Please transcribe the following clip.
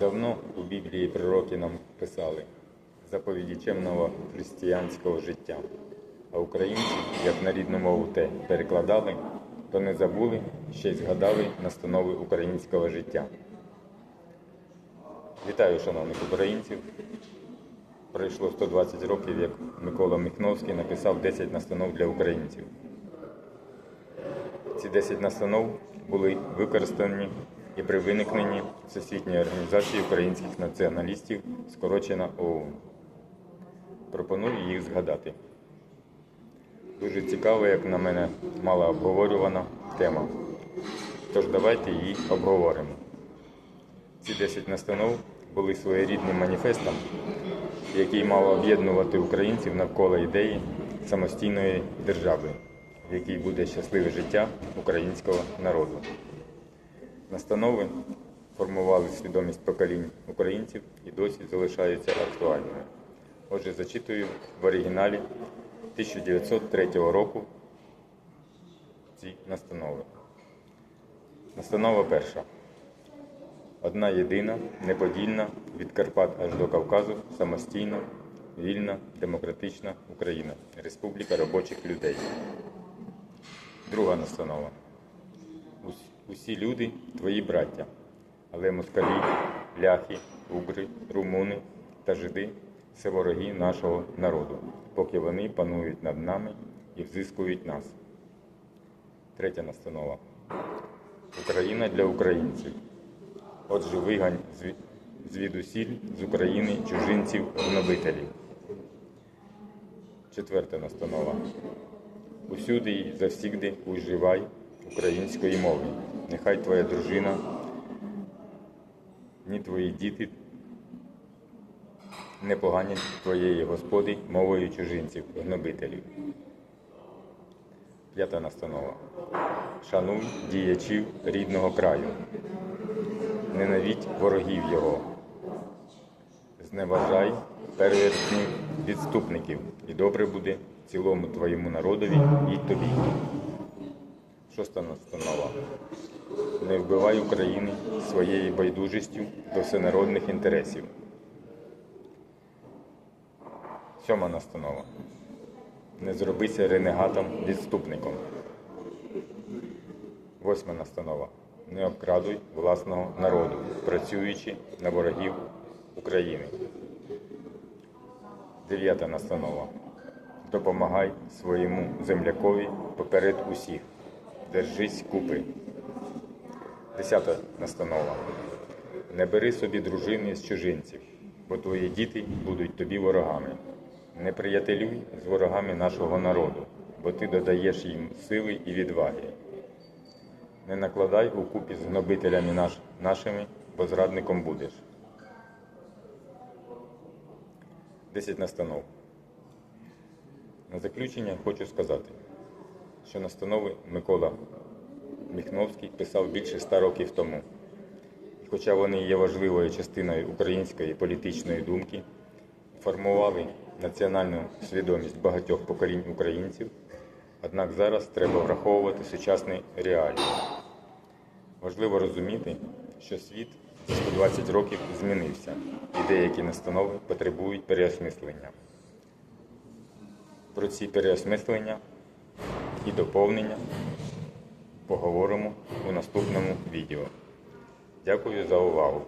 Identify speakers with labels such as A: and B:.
A: Давно у Біблії пророки нам писали заповіді чемного християнського життя. А українці, як на рідну мову те перекладали, то не забули, ще й згадали настанови українського життя. Вітаю, шановних українців! Пройшло 120 років, як Микола Міхновський написав 10 настанов для українців. Ці 10 настанов були використані і при виникненні Всесвітньої організації українських націоналістів, скорочена ОУН. Пропоную їх згадати. Дуже цікава, як на мене, мала обговорювана тема. Тож давайте її обговоримо. Ці 10 настанов були своєрідним маніфестом, який мав об'єднувати українців навколо ідеї самостійної держави, в якій буде щасливе життя українського народу. Настанови формували свідомість поколінь українців і досі залишаються актуальними. Отже, зачитую в оригіналі 1903 року ці настанови. Настанова перша. Одна єдина, неподільна від Карпат аж до Кавказу, самостійна, вільна, демократична Україна, Республіка робочих людей. Друга настанова. Ус- Усі люди твої браття, але москалі, ляхи, угри, румуни та жиди це вороги нашого народу, поки вони панують над нами і взискують нас. Третя настанова. Україна для українців. Отже, вигань звідусіль з України чужинців гнобителів. Четверта настанова. Усюди і завсігди уживай української мови. Нехай твоя дружина, ні твої діти не поганять твоєї господи мовою чужинців, гнобителів. П'ята настанова. Шануй діячів рідного краю. Ненавидь ворогів його. Зневажай перевертнів відступників, і добре буде цілому твоєму народові і тобі. Шоста настанова. Не вбивай України своєю байдужістю до всенародних інтересів. Сьома настанова. Не зробися ренегатом відступником. Восьма настанова. Не обкрадуй власного народу, працюючи на ворогів України. Дев'ята настанова. Допомагай своєму землякові поперед усіх. Держись купи. Десята настанова. Не бери собі дружини з чужинців, бо твої діти будуть тобі ворогами. Не приятелюй з ворогами нашого народу, бо ти додаєш їм сили і відваги. Не накладай у купі з гнобителями наш, нашими, бо зрадником будеш. Десять настанов. На заключення хочу сказати, що настанови Микола Міхновський писав більше ста років тому. І хоча вони є важливою частиною української політичної думки, формували національну свідомість багатьох поколінь українців, однак зараз треба враховувати сучасні реалії. Важливо розуміти, що світ за 120 років змінився, і деякі настанови потребують переосмислення. Про ці переосмислення і доповнення поговоримо у наступному відео. Дякую за увагу.